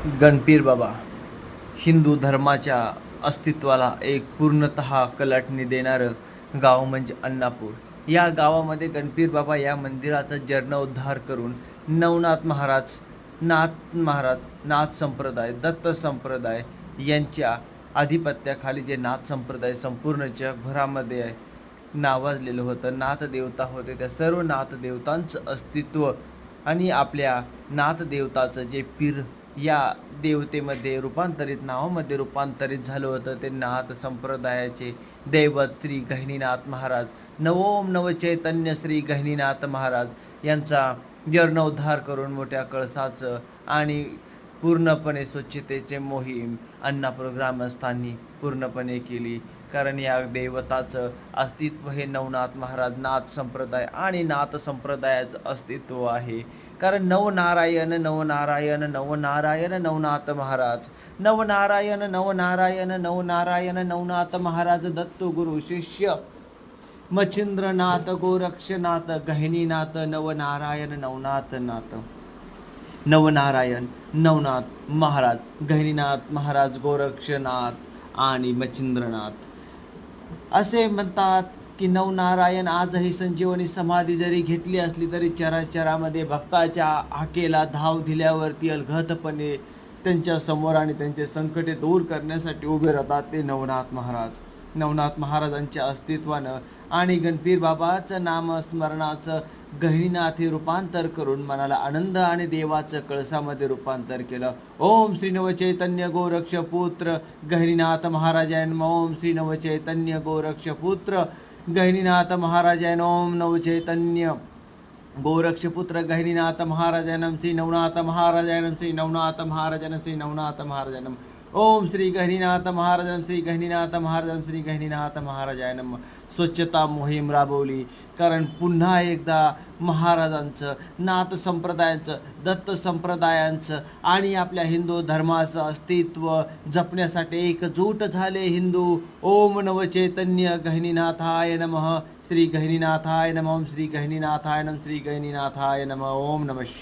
गणपीर बाबा हिंदू धर्माच्या अस्तित्वाला एक पूर्णत कलाटणी देणारं गाव म्हणजे अण्णापूर. या गावामध्ये गणपीर बाबा या मंदिराचा जीर्णोद्धार करून नवनाथ महाराज नाथ महाराज नाथ संप्रदाय दत्त संप्रदाय यांच्या आधिपत्याखाली जे नाथ संप्रदाय संपूर्ण जगभरामध्ये नावाजलेलं होतं नाथदेवता होते त्या सर्व नाथदेवतांचं अस्तित्व आणि आपल्या नाथदेवताचं जे पीर या देवतेमध्ये रूपांतरित नावामध्ये रूपांतरित झालं होतं. ते नाथ संप्रदायाचे दैवत श्री गहिनीनाथ महाराज. नवोम नवचैतन्य श्री गहिनीनाथ महाराज यांचा जीर्णोद्धार करून मोठ्या कळसाचं आणि पूर्णपणे स्वच्छतेचे मोहीम अण्णापूर ग्रामस्थांनी पूर्णपणे केली. कारण या दैवताचं अस्तित्व हे नवनाथ महाराज नाथ संप्रदाय आणि नाथ संप्रदायाचं अस्तित्व आहे. कारण नवनारायण नवनारायण नवनारायण नवनाथ महाराज नवनारायण नवनारायण नवनारायण नवनाथ महाराज दत्त गुरु शिष्य मच्छिंद्रनाथ गोरक्षनाथ गहिनीनाथ नवनारायण नवनाथ नाथ नवनारायण नवनाथ महाराज गहिनीनाथ महाराज गोरक्षनाथ आणि मच्छिंद्रनाथ. असे म्हणतात की नवनारायण आजही संजीवनी समाधी जरी घेतली असली तरी चराचरामध्ये भक्ताच्या हाकेला धाव दिल्यावरती अलगथपणे त्यांच्यासमोर आणि त्यांचे संकटे दूर करण्यासाठी उभे राहतात ते नवनाथ महाराज. नवनाथ महाराजांच्या अस्तित्वानं आणि गणपीर बाबाचं नामस्मरणाचं गहिनीनाथ हे रूपांतर करून मनाला आनंद आणि देवाचं कळसामध्ये रूपांतर केलं. ओम श्री नवचैतन्य गोरक्ष पुत्र गहिनीनाथ महाराजायन ओम श्री नवचैतन्य गोरक्ष पुत्र गहिनीनाथ महाराजायन ओम नवचैतन्य गोरक्षपुत्र गहिनीनाथ महाराजानम श्री नवनाथ महाराजानम श्री नवनाथ महाराजानम श्री नवनाथ महाराजानम ओम श्री गहिनीनाथ महाराजन श्री गहिनीनाथ महाराजन श्री गहिनीनाथ महाराजाय नम. स्वच्छता मोहीम राबवली. कारण पुन्हा एकदा महाराजांचं नाथ संप्रदायांचं दत्त संप्रदायांचं आणि आपल्या हिंदू धर्माचं अस्तित्व जपण्यासाठी एकजूट झाले हिंदू. ओम नवचैतन्य गहिनीनाथाय नमः. श्री गहिनीनाथाय नम. ओम श्री गहिनीनाथाय नम. श्री गहिनीनाथाय नमः. ओम नमः.